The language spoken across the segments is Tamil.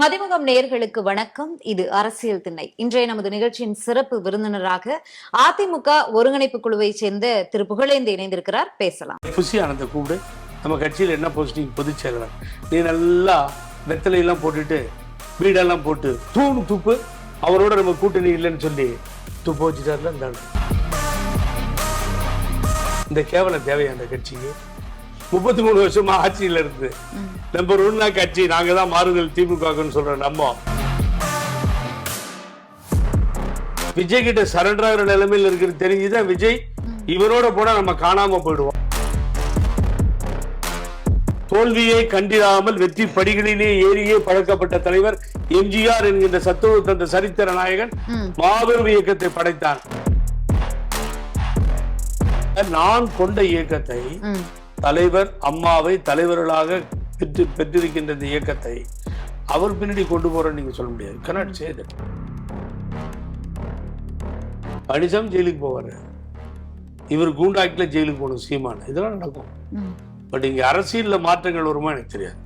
மதிமுகம் நேர்களுக்கு வணக்கம். இது அரசியல் திண்ணை. இன்றைய நமது நிகழ்ச்சியின் சிறப்பு விருந்தினராக அதிமுக ஒருங்கிணைப்பு குழுவை சேர்ந்த திரு புகழேந்து இணைந்திருக்கிறார். பேசலாம். புசி ஆனந்த கூப்பிடு. நம்ம கட்சியில் என்ன போஸ்டிங் பொதுச் செயலாளர்? நீ நல்லா வெத்தலையெல்லாம் போட்டுட்டு வீடெல்லாம் போட்டு தூணு துப்பு. அவரோட நம்ம கூட்டணி இல்லைன்னு சொல்லி துப்பு வச்சுட்டாருல இந்த கேவலம் தேவையான அந்த கட்சிக்கு? முப்பத்தி மூணு வருஷமா ஆட்சியில இருந்து. நம்பர் ஒன்னா கட்சி நாங்க தான் மாறுதல் திமுகன்னு சொல்ற நம்ம. விஜய் கிட்ட சரண்டர் ஆகிற நிலைமையில் இருக்கிறது தெரிஞ்சுதான் விஜய் இவரோட போனா நம்ம காணாம போயிடுவோம். தோல்வியை கண்டிராமல் வெற்றி படிகளிலே ஏறியே பழக்கப்பட்ட தலைவர் எம்ஜிஆர் என்கின்ற சத்துவ தந்த சரித்திர நாயகன். மாபெரும் இயக்கத்தை படைத்தார் நான் கொண்ட இயக்கத்தை தலைவர் அம்மாவை தலைவர்களாக பெற்று பெற்றிருக்கின்ற இந்த இயக்கத்தை அவர் பின்னாடி கொண்டு போறேன்னு நீங்க சொல்ல முடியாது. கனாட் பழனிசாமி ஜெயிலுக்கு போவாரு. இவர் கூண்டாக்கில ஜெயிலுக்கு போகணும் சீமான். இதெல்லாம் நடக்கும். பட் இங்க அரசியல்ல மாற்றங்கள் வருமா எனக்கு தெரியாது.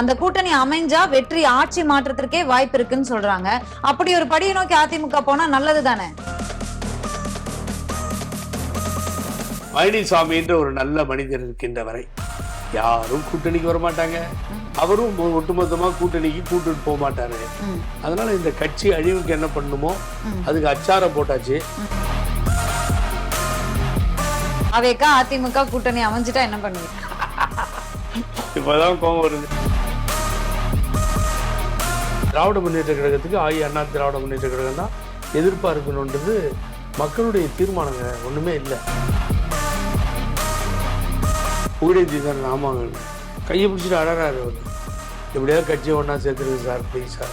அந்த கூட்டணி அமைஞ்சா வெற்றி ஆட்சி மாற்றத்திற்கே வாய்ப்பு இருக்குன்னு சொல்றாங்க. அப்படி ஒரு படியை நோக்கி அதிமுக போனா நல்லது தானே பழனிசாமி என்ற ஒரு நல்ல மனிதர் இருக்கின்ற வரை யாரும் கூட்டணிக்கு வர மாட்டாங்க அவரும் ஒட்டுமொத்தமா கூட்டணிக்கு கூட்டிட்டு போக மாட்டாரு அதனால இந்த கட்சி அழிவுக்கு என்ன பண்ணுமோ. அதுக்கு அச்சாரம் போட்டாச்சு. அவைக்கா அதிமுக கூட்டணி அமைஞ்சிட்டா என்ன பண்ணுவீங்க? இப்பதான் கோபம் வருது. திராவிட முன்னேற்ற கழகத்துக்கு ஆயி அண்ணா திராவிட முன்னேற்ற கழகம் தான் எதிர்ப்பா இருக்கணுன்றது மக்களுடைய தீர்மானங்க ஒண்ணுமே இல்லை. புகழேந்தி தான் ஆமாங்க கையை பிடிச்சிட்டு அழறாரு அவர். எப்படியாவது கட்சியை ஒன்றா சேர்த்துருக்கு சார் ப்ளீஸ் சார்.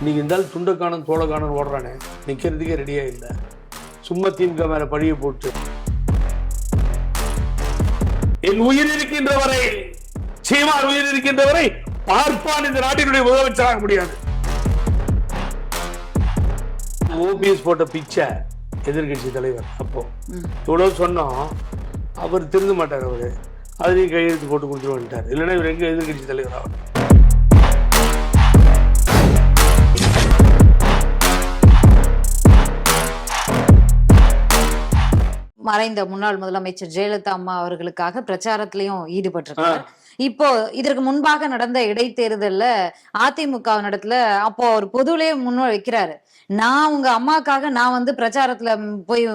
இன்னைக்கு இருந்தாலும் துண்டை காணும் ஓடுறானே நிற்கிறதுக்கே ரெடியாக இல்லை. சும்மா திமுக மேலே பழியை போட்டு. என் உயிர் இருக்கின்ற வரை சீமான் உயிர் இருக்கின்ற வரை பார்ப்பான் இந்த நாட்டினுடைய முதலமைச்சராக முடியாது. ஓபிஎஸ் போட்ட பிக்சர் எதிர்கட்சி தலைவர் அப்போ. இவ்வளவு சொன்னோம் அவர் திருந்த மாட்டார் அவரு. அதுலயும் கையெழுத்து போட்டு கொடுத்துட்டு வந்துட்டார் இல்லைன்னா இவர் எங்க எதிர்கட்சி தலைவர் ஆகணும் மறைந்த முன்னாள் முதலமைச்சர் ஜெயலலிதா அம்மா அவர்களுக்காக பிரச்சாரத்திலையும் ஈடுபட்டிருக்காரு. இப்போ இதற்கு முன்பாக நடந்த இடைத்தேர்தல்ல அதிமுக நடத்துல அப்போ அவர் பொதுவிலே முன் வைக்கிறாரு நான் உங்க அம்மாக்காக நான் வந்து பிரச்சாரத்துல போய்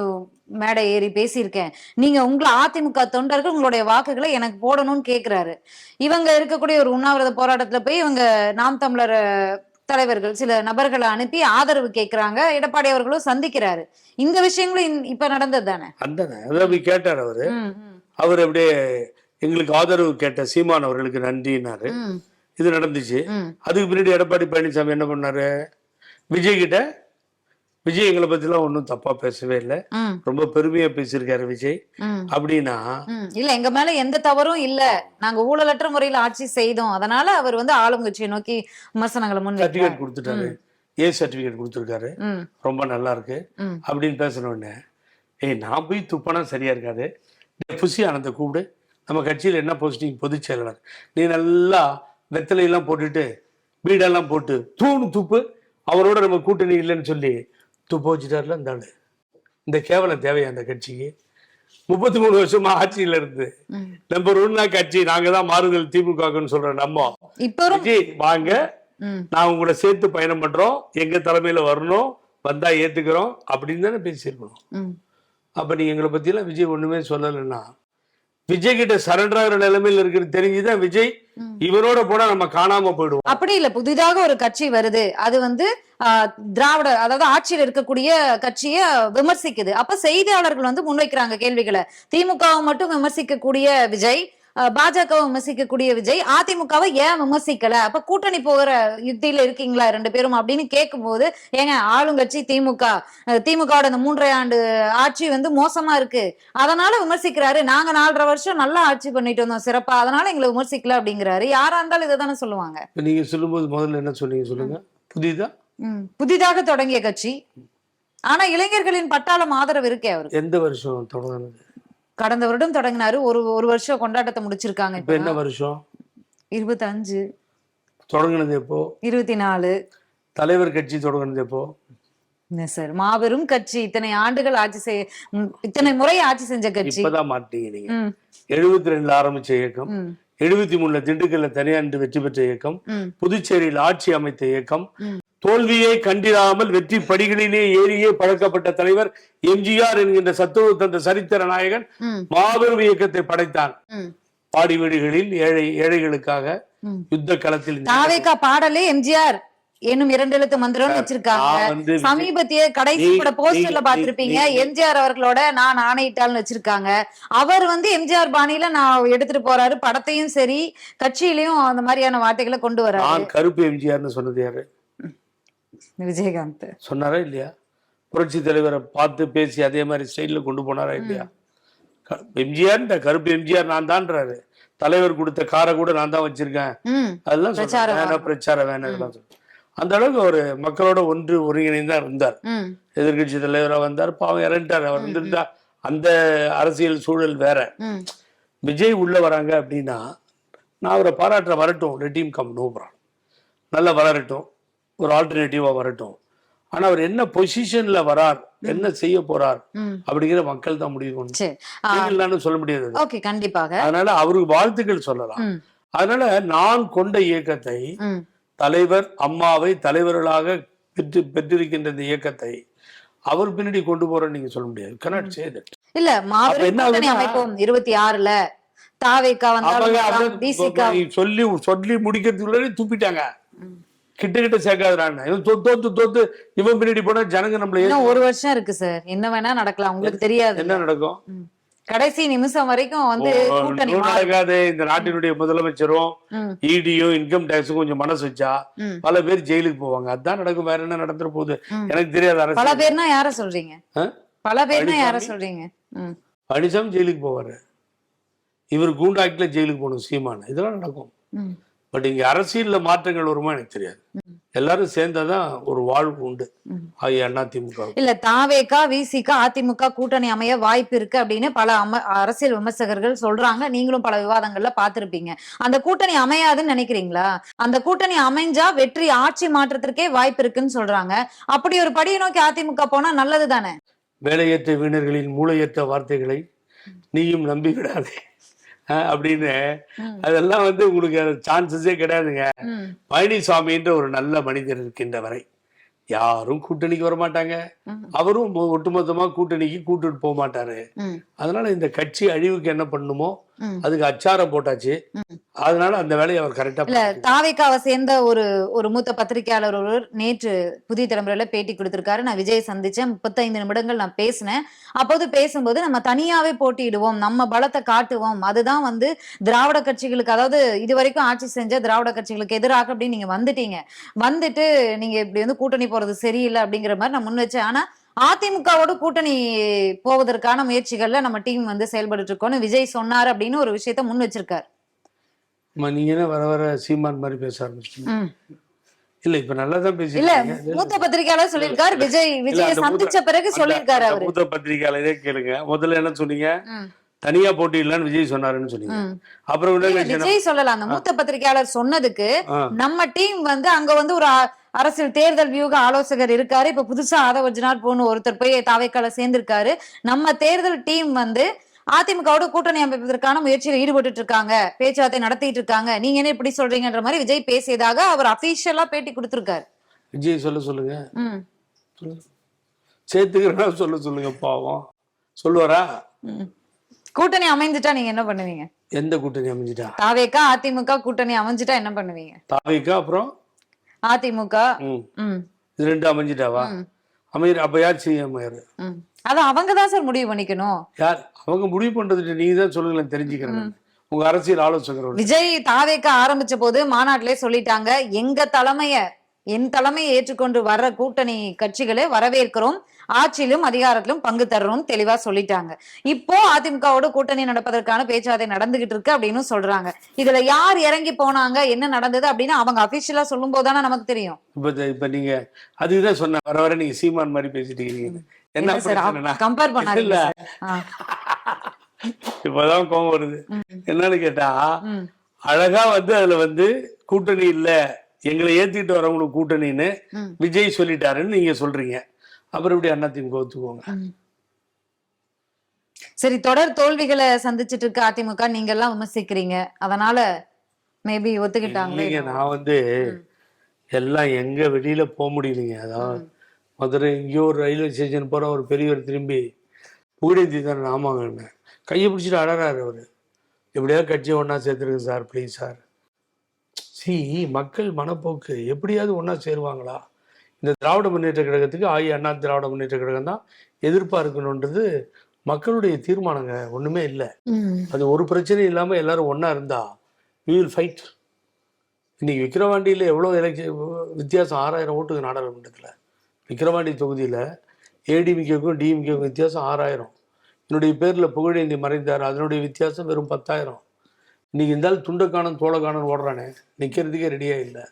மேடை ஏறி பேசியிருக்கேன். நீங்க உங்களை அதிமுக தொண்டர்கள் உங்களுடைய வாக்குகளை எனக்கு போடணும்னு கேக்குறாரு. இவங்க இருக்கக்கூடிய ஒரு உண்ணாவிரத போராட்டத்துல போய் இவங்க நாம் தமிழர் தலைவர்கள் சில நபர்களை அனுப்பி ஆதரவு கேக்குறாங்க. எடப்பாடி அவர்களும் சந்திக்கிறாரு. இந்த விஷயங்களும் இப்ப நடந்தது தானே? அந்த அதான் கேட்டார் அவரு. அவர் அப்படியே எங்களுக்கு ஆதரவு கேட்ட சீமான் அவர்களுக்கு நன்றினாரு. இது நடந்துச்சு. அதுக்கு பின்னாடி எடப்பாடி பழனிசாமி என்ன பண்ணாரு? விஜய் கிட்ட விஜய் எங்களை பத்திலாம் ஒன்றும் தப்பா பேசவே இல்லை. ரொம்ப பெருமையா பேசியிருக்காரு விஜய். அப்படின்னா. இல்ல எங்க மேல எந்த தவறும் இல்ல. நாங்க ஊழலற்ற முறையில ஆட்சி செய்தோம். அதனால அவர் வந்து ஆளுங்கட்சியை நோக்கி விமர்சனங்களை முன் சர்டிபிகேட் கொடுத்துட்டாரு. ஏ சர்டிபிகேட் கொடுத்துருக்காரு. ரொம்ப நல்லா இருக்கு. அப்படின்னு பேசின உடனே ஏய் நான் போய் துப்பனா சரியா இருக்காது. புசி ஆனந்த கூப்பிடு. நம்ம கட்சியில் என்ன போஸ்டிங் பொதுச் செயலாளர்? நீ நல்லா வெத்தலையெல்லாம் போட்டுட்டு வீடெல்லாம் போட்டு தூணு துப்பு. அவரோட நம்ம கூட்டணி இல்லைன்னு சொல்லி துப்ப வச்சுட்டார்ல இந்த ஆளு இந்த கேவலம் தேவையா அந்த கட்சிக்கு? முப்பத்தி மூணு வருஷமா ஆட்சியில இருந்து. நம்பர் ஒன்னா கட்சி நாங்க தான் மாறுதல் திமுகன்னு சொல்ற நம்ம. வாங்க. நான் உங்களை சேர்த்து பயணம் பண்றோம். எங்க தலைமையில வரணும். வந்தா ஏத்துக்கிறோம். அப்படின்னு தானே பேசியிருக்கணும் அப்ப நீங்க எங்களை பத்தியெல்லாம் விஜய் ஒண்ணுமே சொல்லலைன்னா விஜய் கிட்ட சரண்டர் ஆகிற நிலைமையில இருக்கிறது தெரிஞ்சுதான் விஜய். இவரோட போனா நம்ம காணாம போயிடுவோம். அப்படி இல்ல புதிதாக ஒரு கட்சி வருது. அது வந்து திராவிட அதாவது ஆட்சியில் இருக்கக்கூடிய கட்சிய விமர்சிக்குது. அப்ப செய்தியாளர்கள் வந்து முன்வைக்கிறாங்க கேள்விகளை. திமுகவை மட்டும் விமர்சிக்கக்கூடிய விஜய் ஆஹ், பாஜகவை விமர்சிக்கக்கூடிய விஜய் அதிமுகவை ஏன் விமர்சிக்கல? அப்ப கூட்டணி போகிற யுத்தியில இருக்கீங்களா ரெண்டு பேரும் அப்படின்னு கேட்கும்போது ஏங்க ஆளுங்கட்சி திமுக திமுகவோட இந்த மூன்றரை ஆண்டு ஆட்சி வந்து மோசமா இருக்கு. அதனால விமர்சிக்கிறாரு. நாங்க நாலரை வருஷம் நல்லா ஆட்சி பண்ணிட்டு வந்தோம் சிறப்பா. அதனால எங்களை விமர்சிக்கல அப்படிங்கிறாரு. யாரா இருந்தாலும் இதை தானே சொல்லுவாங்க. நீங்க சொல்லும்போது முதல்ல என்ன சொன்னீங்க சொல்லுங்க. புதிதா. புதிதாக தொடங்கிய கட்சி. ஆனா இளைஞர்களின் பட்டாளம் ஆதரவு இருக்கே அவருக்கு. எந்த வருஷம் தொடங்கினது? கடந்த வருடம் தொடங்கினாரு. ஒரு ஒரு வருஷம் கொண்டாட்டத்தை முடிச்சிருக்காங்க இப்ப என்ன வருஷம்? இருபத்தஞ்சு. தொடங்குனது எப்போ? இருபத்தி நாலு தலைவர் கட்சி தொடங்குனது எப்போ? சார் மாபெரும் கட்சி. இத்தனை ஆண்டுகள் ஆட்சி செய்ய இத்தனை முறை ஆட்சி செஞ்ச கட்சி. இப்பதான் மாட்டீங்க எழுபத்தி ரெண்டுல ஆரம்பிச்ச இயக்கம். எழுபத்தி மூணுல திண்டுக்கல்ல தனியாண்டு வெற்றி பெற்ற இயக்கம். புதுச்சேரியில் ஆட்சி அமைத்த இயக்கம். தோல்வியை கண்டிராமல் வெற்றி படிகளிலே ஏறியே பழக்கப்பட்ட தலைவர் எம்ஜிஆர் என்கின்ற சத்துவ தந்த சரித்திர நாயகன் மாபெரும் இயக்கத்தை படைத்தான். பாடி வீடுகளில் ஏழை ஏழைகளுக்காக. யுத்த களத்தில் இந்த தாவேகா பாடலே எம்ஜிஆர். என்னும் இரண்டு எழுத்து மந்திரம் வச்சிருக்காங்க. சமீபத்திய கடைசி கூட போஸ்டர்ல பாத்திருப்பீங்க எம்ஜிஆர் அவர்களோட நான் ஆணையிட்டால்னு வச்சிருக்காங்க. அவர் வந்து எம்ஜிஆர் பாணியில நான் எடுத்துட்டு போறாரு. படத்தையும் சரி கட்சியிலயும் அந்த மாதிரியான வார்த்தைகளை கொண்டு நான் கருப்பு எம்ஜிஆர்னு சொன்னது யாரு? விஜயகாந்த். சொன்னாரா இல்லையா? புரட்சி தலைவரை பார்த்து பேசி அதே மாதிரி ஸ்டைல்ல கொண்டு போனாரா இல்லையா? க- எம்ஜிஆர் இந்த கருப்பு எம்ஜிஆர் நான் தான்றாரு தலைவர் கொடுத்த காரை கூட நான் தான் வச்சிருக்கேன். அதெல்லாம் வேணாம் பிரச்சாரம் வேணாம் இதெல்லாம். அந்த அளவுக்கு அவர் மக்களோட ஒன்று ஒருங்கிணைந்தா இருந்தார். எதிர்கட்சி தலைவரா வந்தார் பாவம் இறந்துட்டார். அவர் இருந்திருந்தா அந்த அரசியல் சூழல் வேற. விஜய் உள்ள வராங்க அப்படின்னா நான் அவரை பாராட்டுற வரட்டும். லெட் கம் நோ ப்ராப்ளம் நல்லா வளரட்டும். ஒரு ஆல்டர்னேட்டிவா வரட்டும். ஆனா அவர் என்ன பொசிஷன்ல வரார் என்ன செய்ய போறார் அப்படிங்கிற மக்கள் தான் முடிவு பண்ணணும். சொல்ல முடியாது. ஓகே கண்டிப்பாக. அதனால அவருக்கு வாழ்த்துக்கள் சொல்லலாம். அதனால நான் கொண்ட இயக்கத்தை தலைவர் அம்மாவை தலைவர்களாக பெற்று பெற்றிருக்கின்ற இந்த இயக்கத்தை அவர் பின்னாடி கொண்டு போறேன்னு நீங்க சொல்ல முடியாது. கனாட் சே தட் இல்ல மாபெரும் என்ன அமைப்போம் இருபத்தி ஆறுல. தாவேக்கா வந்தாலும் சொல்லி சொல்லி முடிக்கிறதுக்குள்ளே துப்பிட்டாங்க கிட்ட கிட்ட தோ- தோத்து தோத்து இவன் பின்னாடி போனா ஜனங்க நம்மள ஒரு வருஷம் இருக்கு சார். என்ன வேணா நடக்கலாம். உங்களுக்கு தெரியாது. என்ன நடக்கும். கடைசி நிமிஷம் வரைக்கும் வந்து கூட்டணி. நடக்காது இந்த நாட்டினுடைய முதலமைச்சரும் இடியும் இன்கம் டேக்ஸும் கொஞ்சம் மனசு வச்சா. பல பேர் ஜெயிலுக்கு போவாங்க. அதான் நடக்கும். வேற என்ன நடந்துற போகுது. எனக்கு தெரியாது பல பேர்னா யார சொல்றீங்க? பல பேர்னா யார. சொல்றீங்க? பழனிசாமி ஜெயிலுக்கு போவாரு. இவர் கூண்டாக்கில ஜெயிலுக்கு போகணும் சீமான். இதெல்லாம் நடக்கும். பட் இங்க அரசியல்ல மாற்றங்கள் வருமா எனக்கு தெரியாது. எல்லாரும் சேர்ந்தாதான் ஒரு வாழ்வு உண்டு. அண்ணா திமுக இல்ல தாவேக்கா விசிகா அதிமுக கூட்டணி அமைய வாய்ப்பு இருக்கு அப்படின்னு பல அம- அரசியல் விமர்சகர்கள் சொல்றாங்க. நீங்களும் பல விவாதங்கள்ல பார்த்திருப்பீங்க. அந்த கூட்டணி அமையாதுன்னு நினைக்கிறீங்களா? அந்த கூட்டணி அமைஞ்சா வெற்றி ஆட்சி மாற்றத்திற்கே வாய்ப்பு இருக்குன்னு சொல்றாங்க. அப்படி ஒரு படியை நோக்கி அதிமுக போனா நல்லது தானே வேலையற்ற வீணர்களின் மூளையற்ற வார்த்தைகளை நீயும் நம்பி விடாதே. அஹ் அப்படின்னு. அதெல்லாம் வந்து உங்களுக்கு சான்சஸே கிடையாதுங்க பழனிசாமின்ற ஒரு நல்ல மனிதர் இருக்கின்ற வரை யாரும் கூட்டணிக்கு வர மாட்டாங்க. அவரும் ஒட்டுமொத்தமா கூட்டணிக்கு கூட்டிட்டு போக மாட்டாரு அதனால இந்த கட்சி அழிவுக்கு என்ன பண்ணுமோ. அதுக்கு அச்சாரம் போட்டாச்சு. அதனால அந்த வேலையை அவர் கரெக்டா இல்ல தாவேக்காவை சேர்ந்த ஒரு ஒரு மூத்த பத்திரிகையாளர் ஒருவர் நேற்று புதிய தலைமுறையில பேட்டி கொடுத்திருக்காரு. நான் விஜய் சந்திச்சேன். முப்பத்தைந்து நிமிடங்கள் நான் பேசினேன். அப்போது பேசும்போது நம்ம தனியாவே போட்டியிடுவோம். நம்ம பலத்தை காட்டுவோம். அதுதான் வந்து திராவிட கட்சிகளுக்கு அதாவது இது வரைக்கும் ஆட்சி செஞ்ச திராவிட கட்சிகளுக்கு எதிராக அப்படின்னு நீங்க வந்துட்டீங்க. வந்துட்டு நீங்க இப்படி வந்து கூட்டணி போறது சரியில்லை அப்படிங்கிற மாதிரி நான் முன் வச்சேன். ஆனா அதிமுகவோட கூட்டணி போவதற்கான முயற்சிகள்ல நம்ம டீம் வந்து செயல்பட்டு இருக்கோம்னு விஜய் சொன்னார் அப்படின்னு ஒரு விஷயத்த முன் வச்சிருக்காரு. நீங்க என்ன வர வர சீமான் மாதிரி பேச ஆரம்பிச்சிட்டீங்க? ம். இல்ல இப்ப நல்லா தான் இல்ல மூத்த பத்திரிகையாளர் சொல்லியிருக்காரு விஜய் விஜய சந்திச்ச பிறகு சொல்லியிருக்காரு அவரு. மூத்த பத்திரிகையாளரே கேளுங்க. முதல்ல என்ன சொன்னீங்க? தனியா போட்டியிடலான்னு விஜய் சொன்னாருன்னு சொன்னீங்க. அப்புறம் விஜய் சொல்லலாம் அந்த மூத்த பத்திரிகையாளர் சொன்னதுக்கு. நம்ம டீம் வந்து அங்க வந்து ஒரு அரசியல் தேர்தல் வியூக ஆலோசகர் இருக்காரு. இப்ப புதுசா ஆதவஜனார் போன்னு ஒருத்தர் போய் தாவைக்கால சேர்ந்திருக்காரு. நம்ம தேர்தல் டீம் வந்து அதிமுகவோட கூட்டணி அமைப்பதற்கான முயற்சியில் ஈடுபட்டு இருக்காங்க. பேச்சுவார்த்தை நடத்திட்டு இருக்காங்க. நீங்க என்ன இப்படி சொல்றீங்கன்ற மாதிரி விஜய் பேசியதாக அவர் அபிஷியலா பேட்டி கொடுத்திருக்காரு. விஜய் சொல்ல சொல்லுங்க. சேர்த்துக்கிறனா சொல்ல. சொல்லுங்க பாவம். சொல்லுவாரா. கூட்டணி அமைந்துட்டா நீங்க என்ன பண்ணுவீங்க? எந்த கூட்டணி அமைஞ்சிட்டா? தாவேக்கா அதிமுக கூட்டணி அமைஞ்சிட்டா என்ன பண்ணுவீங்க? தாவிக்கா அப்புறம்? அதிமுக. இது ரெண்டு அமைஞ்சிட்டாவா? அமையர் அப்ப யார் சிஎம் யாரு ம். அது அவங்க தான் சார் முடிவு பண்ணிக்கணும். யார்? அவங்க முடிவு பண்றதுட்டு நீங்க தான் சொல்லுங்களேன் தெரிஞ்சுக்கிறேன் உங்க அரசியல் ஆலோசகர். விஜய் தாவேக்க ஆரம்பிச்ச போது மாநாட்டிலே சொல்லிட்டாங்க எங்க தலைமைய என் தலைமையை ஏற்றுக்கொண்டு வர்ற கூட்டணி கட்சிகளை வரவேற்கிறோம். ஆட்சியிலும் அதிகாரத்திலும் பங்கு தர்றோம் தெளிவா சொல்லிட்டாங்க. இப்போ அதிமுகவோட கூட்டணி நடப்பதற்கான பேச்சுவார்த்தை நடந்துகிட்டு இருக்கு அப்படின்னு சொல்றாங்க. இதுல யார் இறங்கி போனாங்க என்ன நடந்தது அப்படின்னு அவங்க அபிஷியலா சொல்லும் போதுதானே நமக்கு தெரியும். இப்ப இப்ப நீங்க அதுதான் சொன்ன வர வர நீங்க சீமான் மாதிரி பேசிட்டு இருக்கீங்க. என்ன கம்பேர் பண்ணாதீங்க. இப்பதான் கோபம் வருது. என்னன்னு கேட்டா. அழகா வந்து அதுல வந்து கூட்டணி இல்ல. எங்களை ஏத்திட்டு வரவங்களுக்கு கூட்டணின்னு. விஜய் சொல்லிட்டாருன்னு நீங்க சொல்றீங்க. அப்புறம் இப்படி அதிமுக ஒத்துக்கோங்க சரி தொடர் தோல்விகளை சந்திச்சிட்டு இருக்க அதிமுக நீங்க எல்லாம் விமர்சிக்கிறீங்க. அதனால மேபி ஒத்துக்கிட்டாங்களே இல்லைங்க நான் வந்து எல்லாம் எங்க வெளியில போக முடியலைங்க. அதாவது மதுரை எங்கேயோ ஒரு ரயில்வே ஸ்டேஷன் போற ஒரு பெரியவர் திரும்பி புகழேந்தி தானே ஆமாங்கன்னு கையை பிடிச்சிட்டு அழறாரு அவரு. எப்படியாவது கட்சியை ஒண்ணா சேர்த்துருங்க சார் ப்ளீஸ் சார். சி மக்கள் மனப்போக்கு எப்படியாவது ஒண்ணா சேருவாங்களா? இந்த திராவிட முன்னேற்ற கழகத்துக்கு ஆயி அண்ணா திராவிட முன்னேற்ற கழகம் தான் எதிர்ப்பா இருக்கணுன்றது மக்களுடைய தீர்மானங்க ஒண்ணுமே இல்லை. அது ஒரு பிரச்சனையும் இல்லாம எல்லாரும் ஒண்ணா இருந்தா we will ஃபைட் இன்னைக்கு விக்கிரவாண்டியில எவ்வளவு எலெக்ஷன் வித்தியாசம் ஆறாயிரம் ஓட்டுக்கு நாடாளுமன்றத்துல. விக்கிரவாண்டி தொகுதியில ஏடிமிகேக்கும் டிஎம்கேக்கும் வித்தியாசம் ஆறாயிரம். என்னுடைய பேர்ல புகழேந்தி மறைந்தார் அதனுடைய வித்தியாசம் வெறும் பத்தாயிரம். இன்னைக்கு இருந்தாலும் துண்டக்கானம் தோளக்கானம் ஓடுறானே நிக்கிறதுக்கே ரெடியா இல்லை.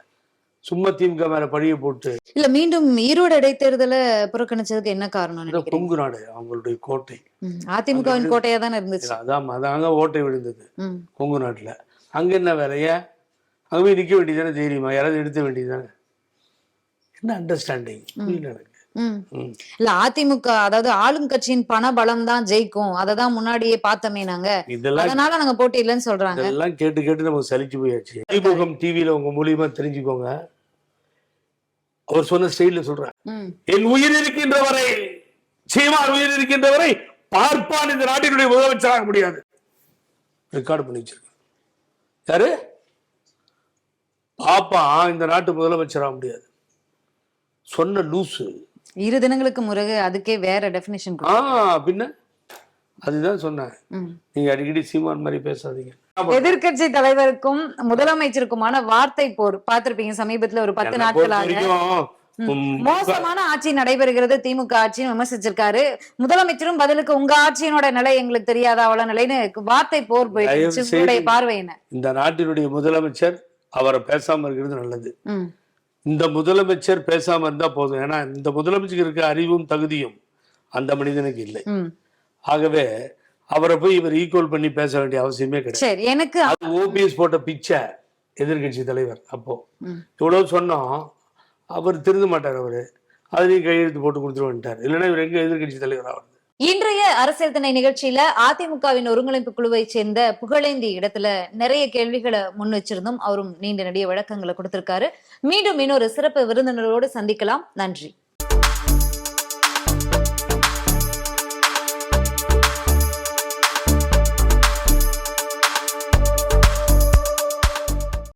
சும்மா திமுக மேல பழிய போட்டு. இல்ல மீண்டும் ஈரோடு இடைத்தேர்தலை புறக்கணிச்சதுக்கு என்ன காரணம் கொங்கு நாடு அவங்களுடைய கோட்டை. அதிமுகவின் கோட்டையா தானே இருந்துச்சு? அதான் அதாங்க ஓட்டை விழுந்தது. கொங்கு நாட்டில். அங்கே என்ன வேலையா? அங்கே போய் நிற்க வேண்டியதானே தைரியமா? யாராவது எடுத்த வேண்டியதானே என்ன அண்டர்ஸ்டாண்டிங் புரியல எனக்கு. இல்ல அதிமுக அதாவது ஆளும் கட்சியின் பண பலம் தான் ஜெயிக்கும். அததான் முன்னாடியே பார்த்தோமே நாங்க. அதனால நாங்க போட்டி இல்லைன்னு சொல்றாங்க. இதெல்லாம் கேட்டு கேட்டு நமக்கு சலிச்சு போயாச்சு. அறிமுகம் டிவியில உங்க மூலியமா தெரிஞ்சுக்கோங்க. அவர் சொன்ன ஸ்டைல சொல்றேன். ம். என் உயிர் இருக்கின்ற வரை சீமான் உயிர் இருக்கின்ற வரை பார்ப்பான் இந்த நாட்டினுடைய முதலமைச்சராக முடியாது. ரெக்கார்டு பண்ணி வச்சிருக்கேன். யாரு? பாப்பான் இந்த நாட்டு முதலமைச்சராக முடியாது. சொன்ன லூசு. இரு தினங்களுக்கு முறகு அதுக்கே வேற டெபினிஷன் ஆ பின்ன? அதுதான் சொன்னேன். நீங்க அடிக்கடி சீமான் மாதிரி பேசாதீங்க. எதிர்க்கட்சி தலைவருக்கும் முதலமைச்சருக்குமான வார்த்தை போர். பார்த்திருப்பீங்க சமீபத்துல ஒரு பத்து நாட்களாக. மோசமான ஆட்சி நடைபெறுகிறது திமுக ஆட்சின்னு விமர்சிச்சிருக்காரு. முதலமைச்சரும் பதிலுக்கு உங்க ஆட்சியினோட நிலை எங்களுக்கு தெரியாத அவ்வளவு நிலைன்னு வார்த்தை போர் பார்வை என்ன? இந்த நாட்டினுடைய முதலமைச்சர் அவரை பேசாம இருக்கிறது நல்லது. இந்த முதலமைச்சர் பேசாம இருந்தா போதும். ஏன்னா இந்த முதலமைச்சருக்கு இருக்க அறிவும் தகுதியும் அந்த மனிதனுக்கு இல்லை. ஆகவே அவரை போய் இவர் ஈக்குவல் பண்ணி பேச வேண்டிய அவசியமே கிடையாது. எனக்கு அது ஓபிஎஸ் போட்ட பிச்சை எதிர்க்கட்சி தலைவர் அப்போ. இவ்வளவு சொன்னோம் அவர் திருந்த மாட்டார் அவரு. அதுலயும் கையெழுத்து போட்டு கொடுத்துருவான்ட்டார் இல்லைன்னா இவர் எங்க எதிர்க்கட்சி தலைவர் ஆகுறது இன்றைய அரசியல் திணை நிகழ்ச்சியில அதிமுகவின் ஒருங்கிணைப்பு குழுவை சேர்ந்த புகழேந்தி இடத்துல நிறைய கேள்விகளை முன் வச்சிருந்தோம் அவரும் நீண்ட நடிக விளக்கங்களை கொடுத்திருக்காரு. மீண்டும் இன்னொரு சிறப்பு விருந்தினரோடு சந்திக்கலாம். நன்றி.